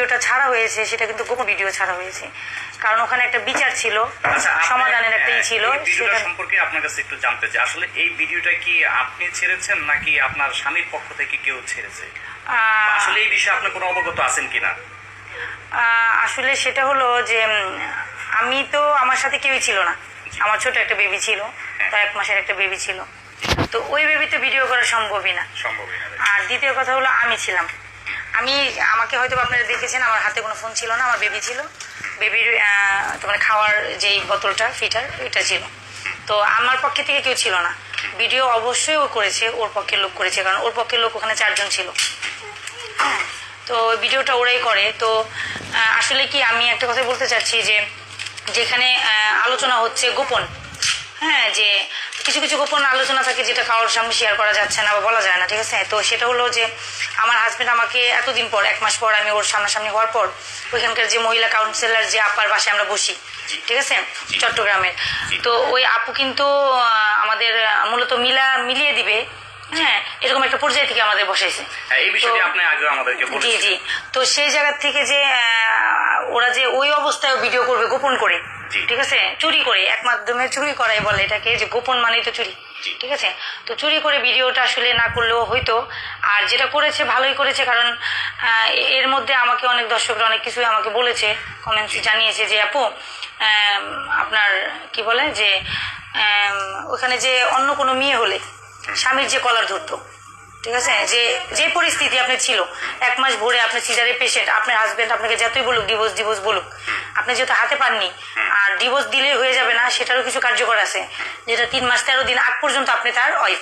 ভিডিওটা ছাড়া হয়েছে সেটা কিন্তু গোপন ভিডিও ছাড়া হয়েছে। কারণ ওখানে একটা বিচার ছিল আচ্ছা, সমাধানের একটা ই হ্যাঁ, ছিল সেটা সম্পর্কে আপনার কাছে একটু জানতে চাই। আসলে এই ভিডিওটা কি আপনি ছেড়েছেন নাকি আপনার স্বামীর পক্ষ থেকে কেউ ছেড়েছে? আসলে এই বিষয়ে আপনি কোনো অবগত আছেন কিনা? আসলে সেটা হলো যে আমি তো আমার সাথে কেউই ছিল না। আমার ছোট একটা বেবি ছিল হ্যাঁ। তো এক মাসের একটা বেবি ছিল। তো ওই বেবিতে ভিডিও করা সম্ভবই না। সম্ভবই না। আর দ্বিতীয় কথা হলো আমি ছিলাম। আমি, আমাকে হয়তো আপনারা দেখেছেন, আমার হাতে কোনো ফোন ছিল না, আমার বেবি ছিল। বেবির তোমার খাওয়ার যেই বোতলটা, ফিটার, ওইটা ছিল। তো আমার পক্ষে থেকে কেউ ছিল না। ভিডিও অবশ্যই ও করেছে, ওর পক্ষের লোক করেছে, কারণ ওর পক্ষের লোক ওখানে চারজন ছিল। হ্যাঁ তো ভিডিওটা ওরাই করে। তো আসলে কি আমি একটা কথা বলতে চাচ্ছি যে, যেখানে আলোচনা হচ্ছে গোপন হ্যাঁ যে কিছু কিছু গোপন আলোচনা থাকে যেটা কারোর সামনে শেয়ার করা যাচ্ছে না বা বলা যায় না ঠিক আছে? তো সেটা হলো যে আমার হাজবেন্ড আমাকে এতদিন পর এক মাস পর আমি ওর সামনাসামনি হওয়ার পর ওইখানকার যে মহিলা কাউন্সিলর যে আপার বাসায় আমরা বসি ঠিক আছে? চট্টগ্রামের। তো ওই আপু কিন্তু আমাদের মূলত মিলা মিলিয়ে দিবে হ্যাঁ এরকম একটা পর্যায় থেকে আমাদের বসাইছে হ্যাঁ, এই বিষয়টি আপনি আগে আমাদেরকে জি জি। তো সেই জায়গা থেকে যে ওরা যে ওই অবস্থায় ভিডিও করবে গোপন করে ঠিক আছে? চুরি করে এক মাধ্যমে চুরি করাই বলে এটাকে যে গোপন মানেই তো চুরি ঠিক আছে? তো চুরি করে ভিডিওটা আসলে না করলেও হয়তো আর যেটা করেছে ভালোই করেছে কারণ এর মধ্যে আমাকে অনেক দর্শকরা অনেক কিছুই আমাকে বলেছে কমেন্টস জানিয়েছে যে আপু আপনার কি বলে যে ওখানে যে অন্য কোনো মেয়ে হলে স্বামীর যে কলার ধরতো, ঠিক আছে? যে যে পরিস্থিতি আপনি ছিল, এক মাস ভরে আপনি সিজারের পেশেন্ট আপনার হাজবেন্ড আপনাকে যতই বলুক ডিভোর্স ডিভোর্স বলুক, আপনি যেহেতু হাতে পাননি, আর ডিভোর্স দিলে হয়ে যাবে না, সেটারও কিছু কার্যকর আছে, যেটা তিন মাস তেরো দিন আগ পর্যন্ত আপনি তার ওয়াইফ